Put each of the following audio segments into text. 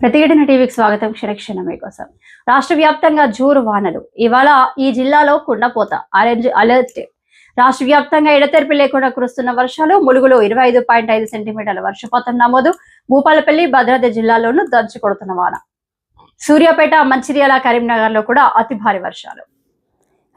ప్రతిఘటన టీవీకి స్వాగతం క్షణక్షణం కోసం. రాష్ట్ర వ్యాప్తంగా జోరు వానలు. ఇవాళ ఈ జిల్లాలో కుండపోత ఆరెంజ్ అలర్ట్. రాష్ట్ర వ్యాప్తంగా ఎడతెరిపి లేకుండా కురుస్తున్న వర్షాలు ములుగులో ఇరవై ఐదు పాయింట్ ఐదు సెంటీమీటర్ల వర్షపాతం నమోదు. భూపాలపల్లి భద్రాద్రి జిల్లాలోనూ దంచు కొడుతున్న వాన. సూర్యాపేట మంచిర్యాల కరీంనగర్లో కూడా అతి భారీ వర్షాలు.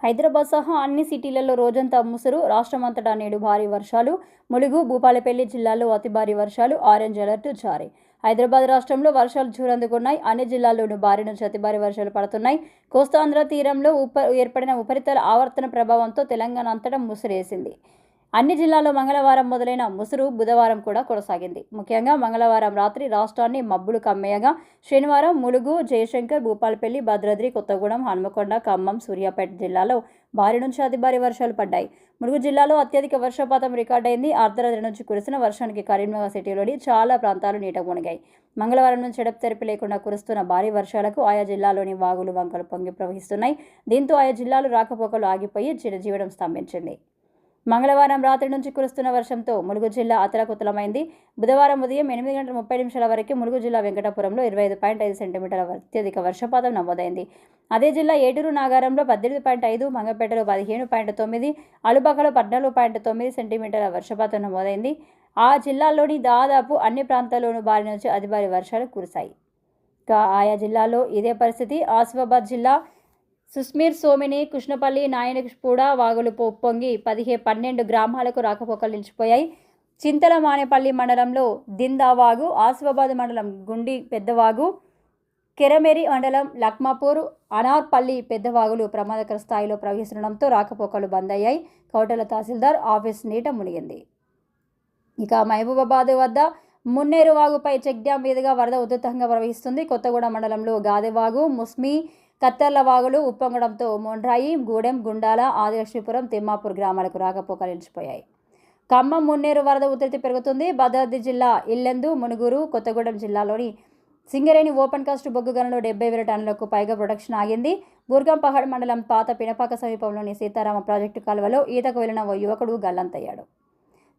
హైదరాబాద్ సహా అన్ని సిటీలలో రోజంతా ముసురు. రాష్ట్రమంతటా నేడు భారీ వర్షాలు. ములుగు భూపాలపల్లి జిల్లాలో అతి భారీ వర్షాలు. ఆరెంజ్ అలర్ట్ జారీ. హైదరాబాద్ రాష్ట్రంలో వర్షాలు చూరందుకున్నాయి అన్ని జిల్లాల్లోనూ భారీ నుంచి అతి భారీ వర్షాలు పడుతున్నాయి. కోస్తాంధ్ర తీరంలో ఉప ఏర్పడిన ఉపరితల ఆవర్తన ప్రభావంతో తెలంగాణ అంతటా ముసిరేసింది. అన్ని జిల్లాల్లో మంగళవారం మొదలైన ముసురు బుధవారం కూడా కొనసాగింది. ముఖ్యంగా మంగళవారం రాత్రి రాష్ట్రాన్ని మబ్బులు కమ్మేయగా శనివారం ములుగు జయశంకర్ భూపాలపల్లి భద్రాద్రి కొత్తగూడెం హనుమకొండ ఖమ్మం సూర్యాపేట జిల్లాలో భారీ నుంచి అతి భారీ వర్షాలు పడ్డాయి. ములుగు జిల్లాలో అత్యధిక వర్షపాతం రికార్డైంది అర్ధరాత్రి నుంచి కురిసిన వర్షానికి కరీంనగర్ సిటీలోని చాలా ప్రాంతాలు నీట మునిగాయి. మంగళవారం నుంచి ఎడతెరిపి లేకుండా కురుస్తున్న భారీ వర్షాలకు ఆయా జిల్లాలోని వాగులు వంకలు పొంగి ప్రవహిస్తున్నాయి. దీంతో ఆయా జిల్లాలు రాకపోకలు ఆగిపోయి జనజీవనం స్తంభించింది. మంగళవారం రాత్రి నుంచి కురుస్తున్న వర్షంతో ములుగు జిల్లా అతలకుతలమైంది. బుధవారం ఉదయం ఎనిమిది గంటల ముప్పై నిమిషాల వరకు ములుగు జిల్లా వెంకటాపురంలో ఇరవై ఐదు పాయింట్ ఐదు సెంటీమీటర్ల అత్యధిక వర్షపాతం నమోదైంది. అదే జిల్లా ఏటూరు నాగారంలో పద్దెనిమిది పాయింట్ ఐదు మంగపేటలో పదిహేను పాయింట్ తొమ్మిది అలుబకలో పద్నాలుగు పాయింట్ తొమ్మిది సెంటీమీటర్ల వర్షపాతం నమోదైంది. ఆ జిల్లాల్లోని దాదాపు అన్ని ప్రాంతాల్లోనూ భారీ నుంచి అతి భారీ వర్షాలు కురిశాయి. ఇంకా ఆయా జిల్లాలో ఇదే పరిస్థితి. ఆసిఫాబాద్ జిల్లా సుస్మీర్ సోమిని కృష్ణపల్లి నాయనపూడ వాగులు పొప్పొంగి పదిహే పన్నెండు గ్రామాలకు రాకపోకలు నిలిచిపోయాయి. చింతల మానేపల్లి మండలంలో దిందావాగు ఆసిఫాబాద్ మండలం గుండి పెద్దవాగు కెరమెరి మండలం లక్మాపూర్ అనార్పల్లి పెద్దవాగులు ప్రమాదకర స్థాయిలో ప్రవహిస్తుండడంతో రాకపోకలు బంద్ అయ్యాయి కౌటల తహసీల్దార్ ఆఫీస్ నీట మునిగింది. ఇక మహబూబాబాద్ వద్ద మున్నేరు వాగుపై చెక్ డ్యాం మీదుగా వరద ఉధృతంగా ప్రవహిస్తుంది. కొత్తగూడ మండలంలో గాదెవాగు ముస్మి కత్తర్ల వాగులు ఉప్పొంగడంతో మొండ్రాయి గూడెం గుండాల ఆదిలక్ష్మీపురం తిమ్మాపూర్ గ్రామాలకు రాకపోకలు నిలిచిపోయాయి. ఖమ్మం మున్నేరు వరద ఉధృతి పెరుగుతుంది. భద్రాద్రి జిల్లా ఇల్లెందు మునుగురు కొత్తగూడెం జిల్లాలోని సింగరేణి ఓపెన్ కాస్ట్ బొగ్గు గనులు డెబ్బై వేల టన్నులకు పైగా ప్రొడక్షన్ ఆగింది. బూర్గం పహాడ్ మండలం పాత పినపాక సమీపంలోని సీతారామ ప్రాజెక్టు కాలువలో ఈతకు వెళ్ళిన ఓ యువకుడు గల్లంతయ్యాడు.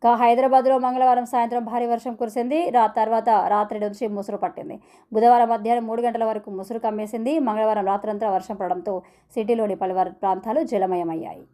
కా హైదరాబాద్లో మంగళవారం సాయంత్రం భారీ వర్షం కురిసింది. రా తర్వాత రాత్రి నుంచి ముసురు పట్టింది. బుధవారం మధ్యాహ్నం మూడు గంటల వరకు ముసురు కమ్మేసింది. మంగళవారం రాత్రంతా వర్షం పడడంతో సిటీలోని పలువారు ప్రాంతాలు జలమయమయ్యాయి.